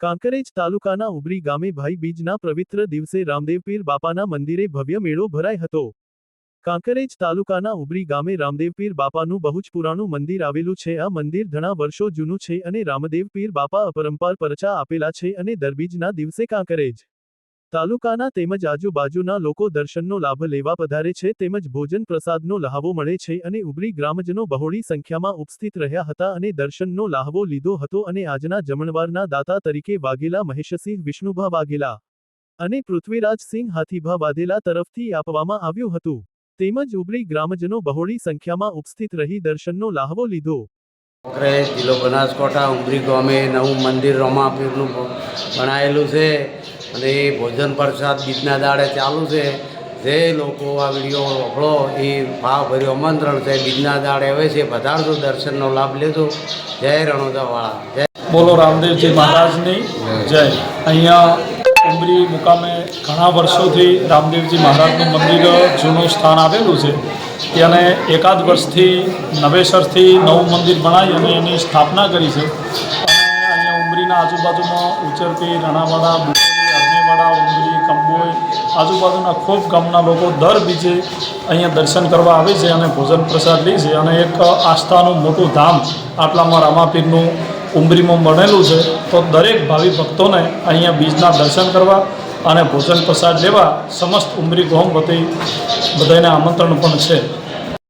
કાંકરેજ તાલુકાના ઉબરી ગામે ભાઈ બીજના પવિત્ર દિવસે રામદેવપીર બાપાના મંદિરે ભવ્ય મેળો ભરાય હતો. કાંકરેજ તાલુકાના ઉબરી ગામે રામદેવપીર બાપાનું બહુ જ પુરાણું મંદિર આવેલું છે. આ મંદિર ઘણા વર્ષો જૂનું છે અને રામદેવપીર બાપા અપરંપાર પરચા આપેલા છે અને દરબીજના દિવસે કાંકરેજ તાલુકાના તેમજ આજુબાજુના લોકો દર્શનનો લાભ લેવા પધારે છે તેમજ ભોજન પ્રસાદનો લહાવો મળે છે અને ઉબરી ગ્રામજનો બહોળી સંખ્યામાં ઉપસ્થિત રહ્યા હતા અને દર્શનનો લાહવો લીધો હતો અને આજના જમણવારના દાતા તરીકે વાઘેલા મહેશસિંહ, વિષ્ણુભા વાઘેલા અને પૃથ્વીરાજસિંહ હાથીભા વાધેલા તરફથી આપવામાં આવ્યું હતું. તેમજ ઉબરી ગ્રામજનો બહોળી સંખ્યામાં ઉપસ્થિત રહી દર્શનનો લાહવો લીધો. જિલ્લો બનાસકાંઠા, ઉમરી ગામે નવું મંદિર રમાપીરનું બનાવેલું છે. અને એ ભોજન પ્રસાદ બીજના દાડે ચાલુ છે. જે લોકો આ વીડિયો વખળો એ ભાવભર્યું આમંત્રણ છે. બીજના દાડે આવે છે. પધારજો, દર્શનનો લાભ લેજો. જય રણોદાવાળા. જય. બોલો રામદેવજી મહારાજની. જય. અહીંયા ઉમરી મુકામે ઘણા વર્ષોથી રામદેવજી મહારાજનું મંદિર જૂનું સ્થાન આવેલું છે. તેને એકાદ વર્ષથી નવેસરથી નવું મંદિર બનાવી અને એની સ્થાપના કરી છે. અને આજુબાજુમાં ઉચરતી રણાવાડા બુકોલી અરનેવાડા ઉમરી કંબોઈ આજુબાજુના ખૂબ ગામના લોકો દર બીજે અહીંયા દર્શન કરવા આવે છે અને ભોજન પ્રસાદ લે છે. અને એક આસ્થાનું મોટું ધામ આટલામાં રામાપીરનું ઉમરીમાં બનેલું છે. તો દરેક ભાવિ ભક્તોને અહીંયા બીજના દર્શન કરવા અને ભોજન પ્રસાદ લેવા સમસ્ત ઉમરી ગોમ વતી બધાને આમંત્રણ પણ છે.